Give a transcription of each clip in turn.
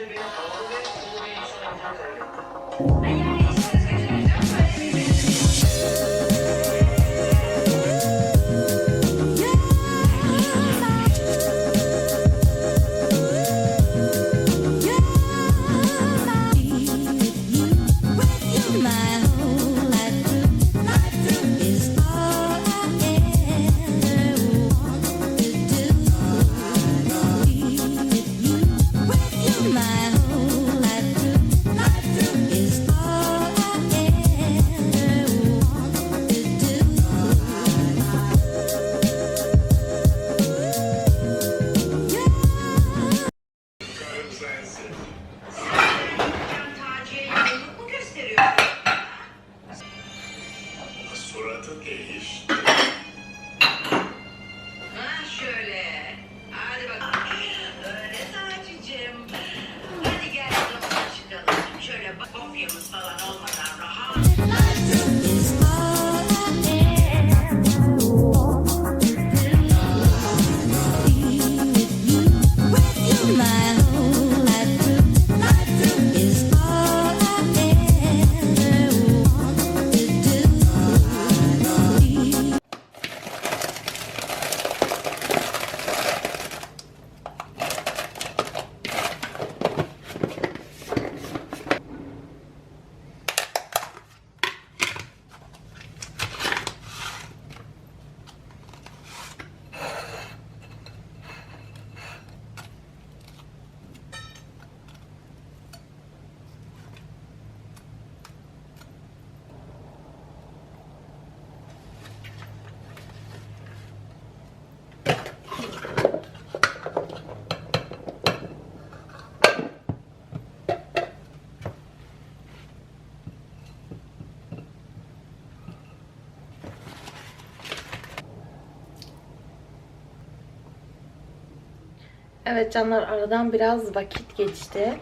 önce benim Evet canlar aradan biraz vakit geçti.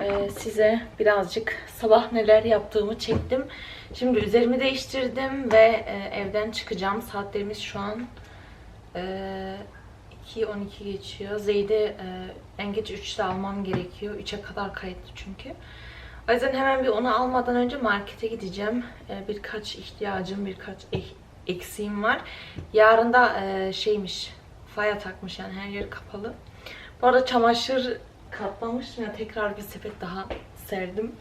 Ee, size birazcık sabah neler yaptığımı çektim. Şimdi üzerimi değiştirdim ve e, evden çıkacağım. Saatlerimiz şu an e, 2.12 geçiyor. Zeyde e, en geç 3'te almam gerekiyor. 3'e kadar kayıtlı çünkü. O yüzden hemen bir onu almadan önce markete gideceğim. E, birkaç ihtiyacım, birkaç eh- eksiğim var. Yarın da e, şeymiş, faya takmış yani her yer kapalı. Bu arada çamaşır katlamıştım ya tekrar bir sepet daha serdim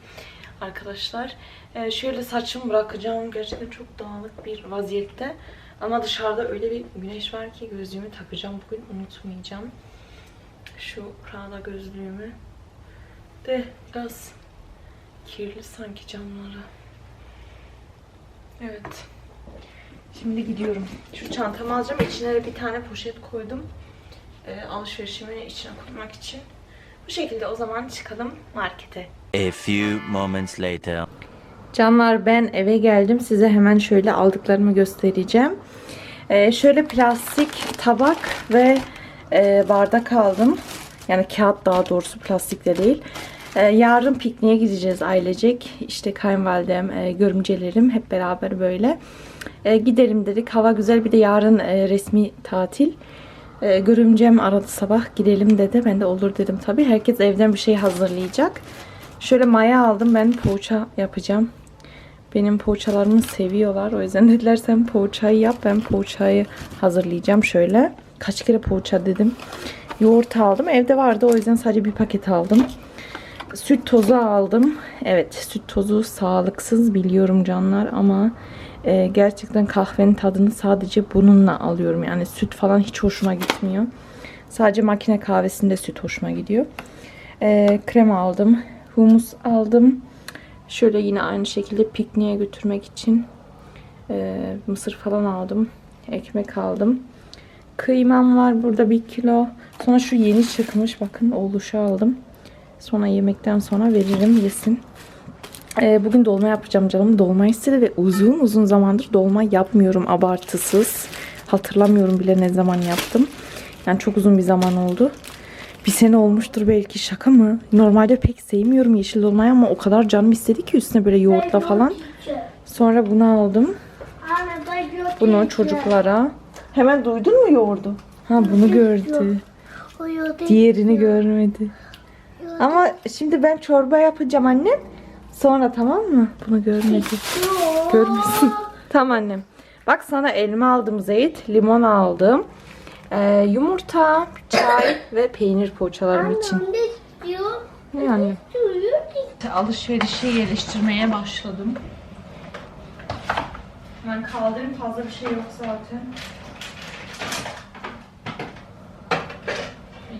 arkadaşlar. Ee, şöyle saçımı bırakacağım. Gerçekten çok dağınık bir vaziyette. Ama dışarıda öyle bir güneş var ki gözlüğümü takacağım bugün unutmayacağım. Şu Prada gözlüğümü. De biraz kirli sanki camları. Evet. Şimdi gidiyorum. Şu çantamı alacağım. İçine de bir tane poşet koydum. Ee, alışverişimi içine koymak için. Bu şekilde o zaman çıkalım markete. A few moments later. Canlar ben eve geldim. Size hemen şöyle aldıklarımı göstereceğim. Ee, şöyle plastik tabak ve e, bardak aldım. Yani kağıt daha doğrusu plastikte değil. Ee, yarın pikniğe gideceğiz ailecek. İşte kayınvalidem, e, görümcelerim hep beraber böyle. E, gidelim dedik. Hava güzel bir de yarın e, resmi tatil. E, görümcem aradı sabah gidelim dedi. Ben de olur dedim tabii. Herkes evden bir şey hazırlayacak. Şöyle maya aldım. Ben poğaça yapacağım. Benim poğaçalarımı seviyorlar. O yüzden dediler sen poğaçayı yap. Ben poğaçayı hazırlayacağım şöyle. Kaç kere poğaça dedim. Yoğurt aldım. Evde vardı. O yüzden sadece bir paket aldım. Süt tozu aldım. Evet süt tozu sağlıksız biliyorum canlar ama e, gerçekten kahvenin tadını sadece bununla alıyorum. Yani süt falan hiç hoşuma gitmiyor. Sadece makine kahvesinde süt hoşuma gidiyor. E, krem aldım. Humus aldım. Şöyle yine aynı şekilde pikniğe götürmek için e, mısır falan aldım. Ekmek aldım. Kıymam var burada bir kilo. Sonra şu yeni çıkmış bakın oluşu aldım. Sonra yemekten sonra veririm yesin. Ee, bugün dolma yapacağım canım. Dolma istedi ve uzun uzun zamandır dolma yapmıyorum abartısız. Hatırlamıyorum bile ne zaman yaptım. Yani çok uzun bir zaman oldu. Bir sene olmuştur belki şaka mı? Normalde pek sevmiyorum yeşil dolmayı ama o kadar canım istedi ki üstüne böyle yoğurtla falan. Sonra bunu aldım. Bunu çocuklara. Hemen duydun mu yoğurdu? Ha bunu gördü. Diğerini görmedi. Ama şimdi ben çorba yapacağım annem. Sonra tamam mı? Bunu görmedi. Görmesin. Tamam annem. Bak sana elma aldım Zeyt. Limon aldım. Ee, yumurta, çay ve peynir poğaçalarım için. Annem de istiyor. Ne annem? Suyu Alışverişe yerleştirmeye başladım. Ben kaldırayım fazla bir şey yok zaten.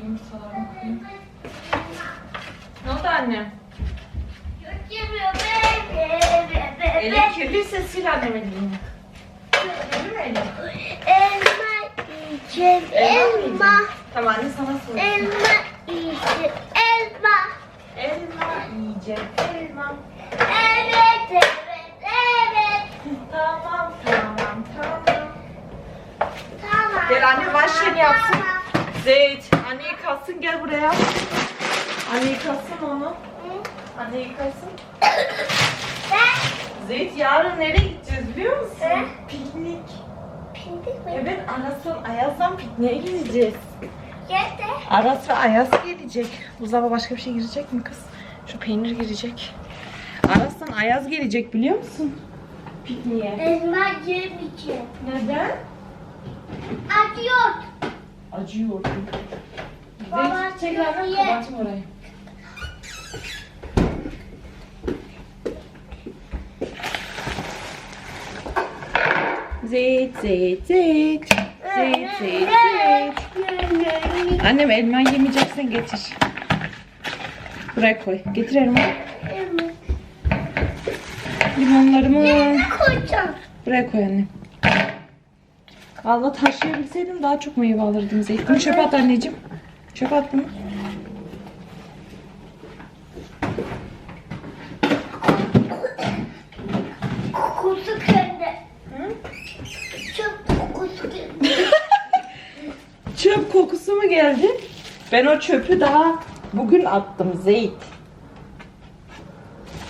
Yumurtalarımı koyayım. Ne oldu annem? Elin kirliyse sil annem elini. Değil mi elin? Elma yiyeceğim. Elma. Tamam anne sana sorayım. Elma yiyeceğim. Elma. Elma yiyeceğim. Elma. Evet, evet, evet. Tamam tamam tamam. Tamam. Gel anne başlayın yapsın. Tamam. Zeyt, anne yıkasın gel buraya. Anne yıkasın onu. Anne yıkasın. Zeyt yarın nereye gideceğiz biliyor musun? Ne? Piknik. pindik mi? Evet Aras'ın Ayaz'dan pikniğe gideceğiz. Yeter. Aras ve Ayaz gelecek. Buzdolabı başka bir şey girecek mi kız? Şu peynir girecek. Aras'tan Ayaz gelecek biliyor musun? Pikniğe. Elma yemeyeceğim. Neden? Acıyor. Acıyor. Baba, Zeyt çekerden ye. kapatayım orayı. Zeyt, zeyt, zeyt. Zeyt, zeyt, zeyt. Annem elma yemeyeceksen getir. Buraya koy. Getir elma. Limonlarımı Koyacağım. buraya koy annem. Valla taşıyabilseydim daha çok meyve alırdım Zeyt. Bunu çöpe at anneciğim. Çöpe at bunu. Ben o çöpü daha bugün attım Zeyt.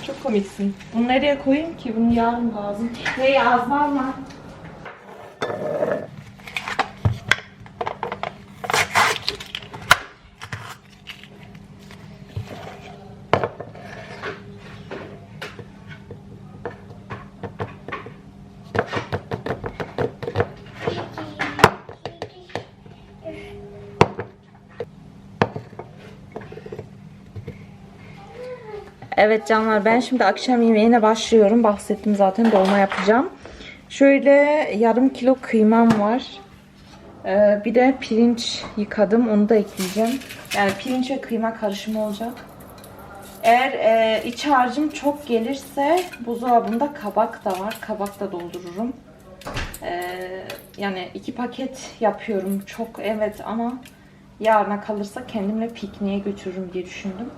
Çok komiksin. Bunu nereye koyayım ki? Bunu yarın lazım. Ne yazmam mı? Evet canlar ben şimdi akşam yemeğine başlıyorum. Bahsettim zaten dolma yapacağım. Şöyle yarım kilo kıymam var. Ee, bir de pirinç yıkadım. Onu da ekleyeceğim. Yani pirinç ve kıyma karışımı olacak. Eğer e, iç harcım çok gelirse buzdolabında kabak da var. Kabak da doldururum. Ee, yani iki paket yapıyorum. Çok evet ama yarına kalırsa kendimle pikniğe götürürüm diye düşündüm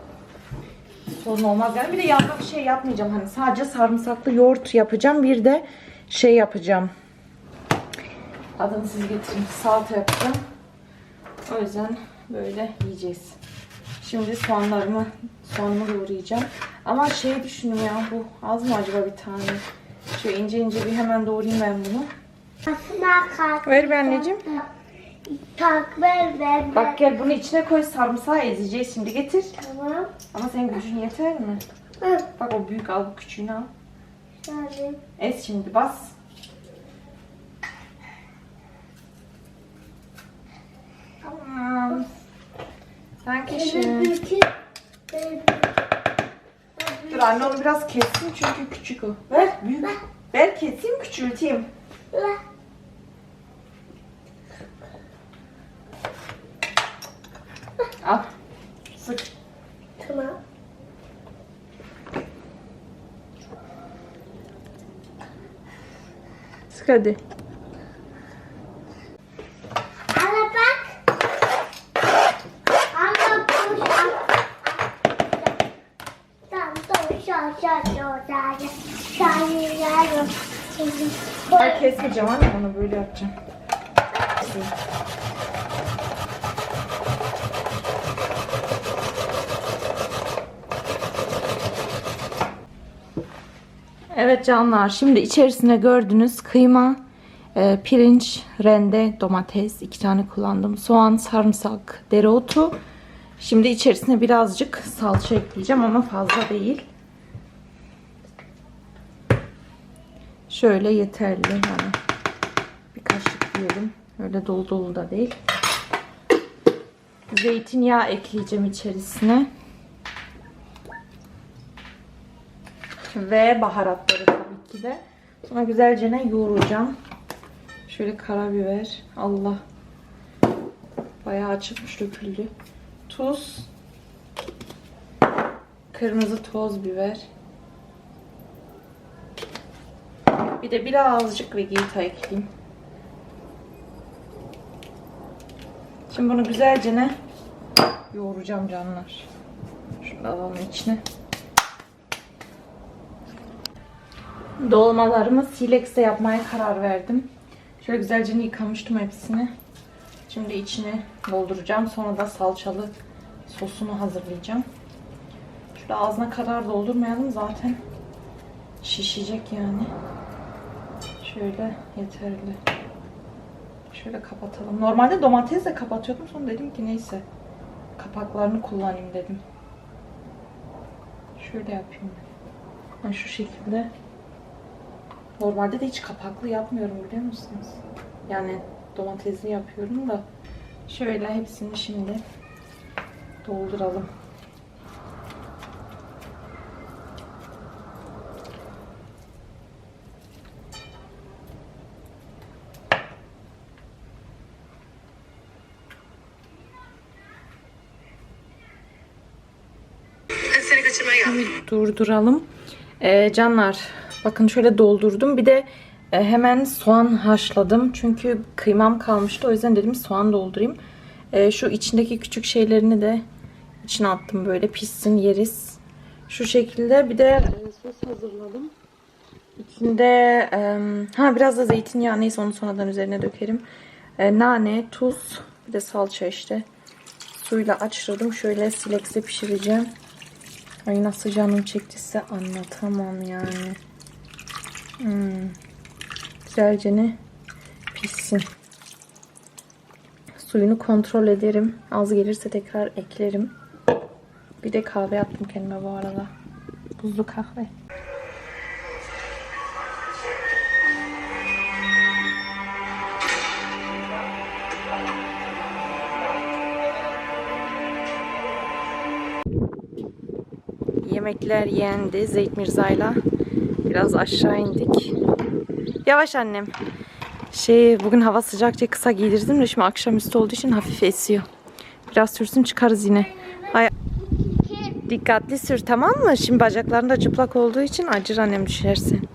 sorun olmaz yani. Bir de yanına bir şey yapmayacağım. Hani sadece sarımsaklı yoğurt yapacağım. Bir de şey yapacağım. Adını siz getirin. Salata yapacağım. O yüzden böyle yiyeceğiz. Şimdi soğanlarımı soğanımı doğrayacağım. Ama şey düşündüm ya bu az mı acaba bir tane? Şöyle ince ince bir hemen doğrayayım ben bunu. Ver bir anneciğim. Tak ver ver. Bak gel bunu içine koy sarımsağı ezeceğiz şimdi getir. Tamam. Ama senin gücün yeter mi? Hı. Bak o büyük al bu küçüğünü al. Şöyle. Ez şimdi bas. Tamam. Böyle Dur anne onu biraz kessin çünkü küçük o. Ver büyük. Ver keseyim küçülteyim. Ver. Sık hadi. Ana bak. Şa şa Ben kesmeyeceğim anne onu böyle yapacağım. Evet canlar şimdi içerisine gördüğünüz kıyma, e, pirinç, rende, domates iki tane kullandım. Soğan, sarımsak, dereotu Şimdi içerisine birazcık salça ekleyeceğim ama fazla değil. Şöyle yeterli yani. Bir kaşık diyelim. Öyle dolu dolu da değil. Zeytinyağı ekleyeceğim içerisine. Ve baharatları tabii ki de. Sonra güzelce ne yoğuracağım. Şöyle karabiber. Allah. Bayağı çıkmış döküldü. Tuz. Kırmızı toz biber. Bir de birazcık vegeta ekleyeyim. Şimdi bunu güzelce ne yoğuracağım canlar. Şunu alalım içine. Dolmalarımı Silex'te yapmaya karar verdim. Şöyle güzelce yıkamıştım hepsini. Şimdi içine dolduracağım. Sonra da salçalı sosunu hazırlayacağım. Şöyle ağzına kadar doldurmayalım zaten şişecek yani. Şöyle yeterli. Şöyle kapatalım. Normalde domatesle kapatıyordum. Sonra dedim ki neyse. Kapaklarını kullanayım dedim. Şöyle yapayım. Ben şu şekilde. Normalde de hiç kapaklı yapmıyorum biliyor musunuz? Yani domatesli yapıyorum da. Şöyle hepsini şimdi dolduralım. Durduralım. Ee, canlar bakın şöyle doldurdum. Bir de e, hemen soğan haşladım. Çünkü kıymam kalmıştı. O yüzden dedim soğan doldurayım. Ee, şu içindeki küçük şeylerini de içine attım böyle pişsin yeriz. Şu şekilde bir de e, sos hazırladım. İçinde e, ha biraz da zeytinyağı neyse onu sonradan üzerine dökerim. E, nane, tuz, bir de salça işte. Suyla açtırdım. Şöyle silekse pişireceğim. Ay nasıl canım çekti size anlatamam yani. Hmm. Güzelce ne pişsin. Suyunu kontrol ederim. Az gelirse tekrar eklerim. Bir de kahve yaptım kendime bu arada. Buzlu kahve. Yemekler yendi. Zeyt Mirza'yla biraz aşağı indik. Yavaş annem. Şey bugün hava sıcakça kısa giydirdim de şimdi akşamüstü olduğu için hafif esiyor. Biraz sürsün çıkarız yine. Hay Dikkatli sür tamam mı? Şimdi bacakların çıplak olduğu için acır annem düşersin.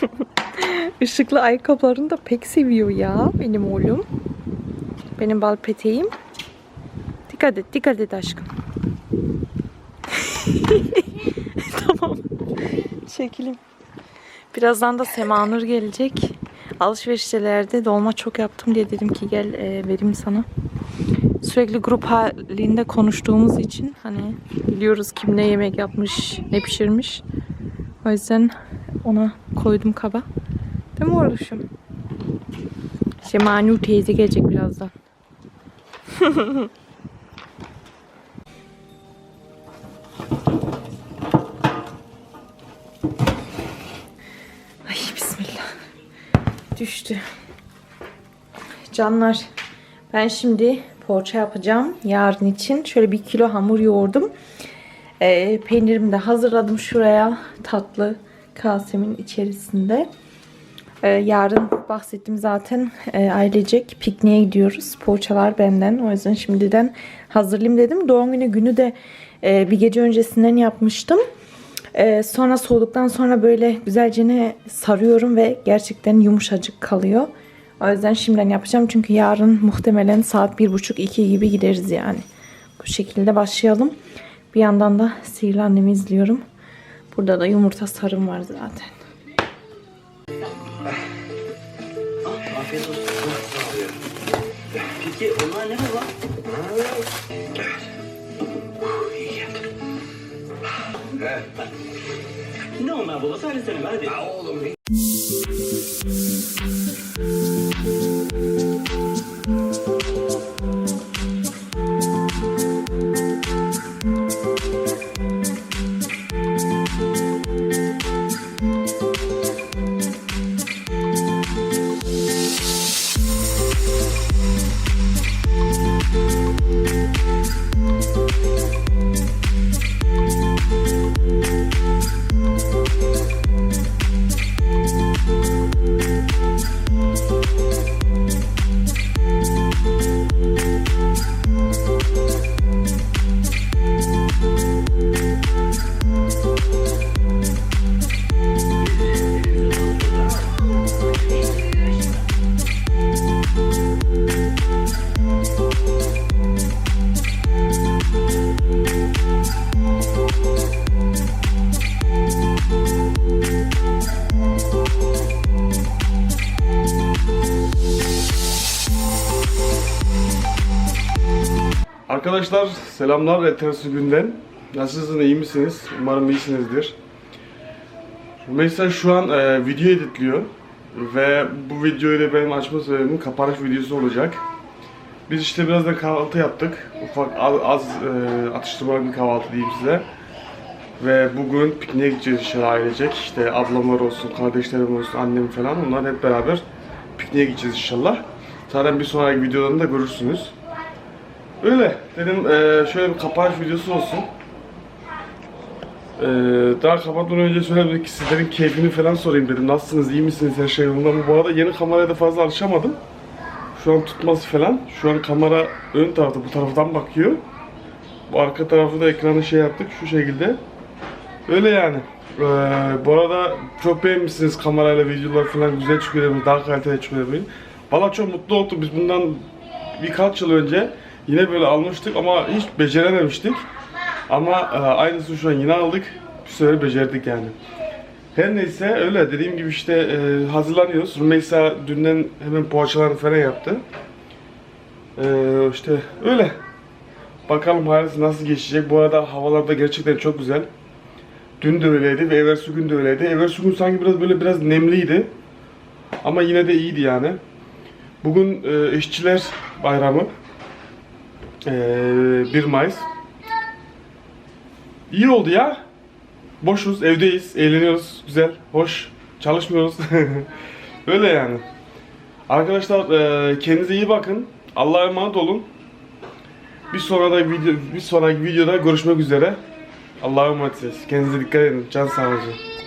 Işıklı ayakkabılarını da pek seviyor ya benim oğlum. Benim bal peteğim. Dikkat et, dikkat et aşkım. tamam. Çekileyim. Birazdan da Semanur gelecek. Alışverişlerde dolma çok yaptım diye dedim ki gel e, vereyim sana. Sürekli grup halinde konuştuğumuz için hani biliyoruz kim ne yemek yapmış, ne pişirmiş. O yüzden ona koydum kaba. Değil mi oğluşum? Semanur teyze gelecek birazdan. Düştü. Canlar ben şimdi poğaça yapacağım yarın için. Şöyle bir kilo hamur yoğurdum. Ee, peynirimi de hazırladım şuraya tatlı kasemin içerisinde. Ee, yarın bahsettim zaten e, ailecek pikniğe gidiyoruz. Poğaçalar benden. O yüzden şimdiden hazırlayayım dedim. Doğum günü günü de e, bir gece öncesinden yapmıştım. Ee, sonra soğuduktan sonra böyle güzelce ne sarıyorum ve gerçekten yumuşacık kalıyor. O yüzden şimdiden yapacağım çünkü yarın muhtemelen saat 1.30-2 gibi gideriz yani. Bu şekilde başlayalım. Bir yandan da Sihirli Annemi izliyorum. Burada da yumurta sarım var zaten. Afiyet olsun. Peki onlar ne baba? Ne onlar baba? Söylesene hadi. Ya oğlum Arkadaşlar selamlar Etersu günden. Nasılsınız, iyi misiniz? Umarım iyisinizdir. Mesela şu an e, video editliyor ve bu videoyu da benim açma sebebim kapanış videosu olacak. Biz işte birazdan kahvaltı yaptık. Ufak az, az e, atıştırmalık bir kahvaltı diyeyim size. Ve bugün pikniğe gideceğiz inşallah ailecek. İşte ablamlar olsun, kardeşlerim olsun, annem falan. Onlar hep beraber pikniğe gideceğiz inşallah. Zaten bir sonraki videolarını da görürsünüz. Öyle dedim eee, şöyle bir kapanış videosu olsun. Eee, daha kapatmadan önce şöyle bir sizlerin keyfini falan sorayım dedim. Nasılsınız, iyi misiniz, her şey yolunda mı? Bu arada yeni kameraya da fazla alışamadım. Şu an tutması falan. Şu an kamera ön tarafta, bu taraftan bakıyor. Bu arka tarafı da ekranı şey yaptık şu şekilde. Öyle yani. Eee, bu arada çok beğenmişsiniz kamerayla videolar falan güzel çıkıyor daha kaliteli çıkıyor. Valla çok mutlu oldum. Biz bundan birkaç yıl önce yine böyle almıştık ama hiç becerememiştik. Ama e, aynısını şu an yine aldık. Bir sefer becerdik yani. Her neyse öyle dediğim gibi işte e, hazırlanıyoruz. Rümeysa dünden hemen poğaçalarını falan yaptı. E, işte öyle. Bakalım hayatı nasıl geçecek. Bu arada havalar da gerçekten çok güzel. Dün de öyleydi ve evvelsi gün de öyleydi. Evvelsi gün sanki biraz böyle biraz nemliydi. Ama yine de iyiydi yani. Bugün e, işçiler bayramı. E, 1 Mayıs. İyi oldu ya. Boşuz, evdeyiz, eğleniyoruz. Güzel, hoş. Çalışmıyoruz. Öyle yani. Arkadaşlar e, kendinize iyi bakın. Allah'a emanet olun. Bir sonraki video bir sonraki videoda görüşmek üzere. Allah'a emanetsiniz. Kendinize dikkat edin. Can sağlıcı.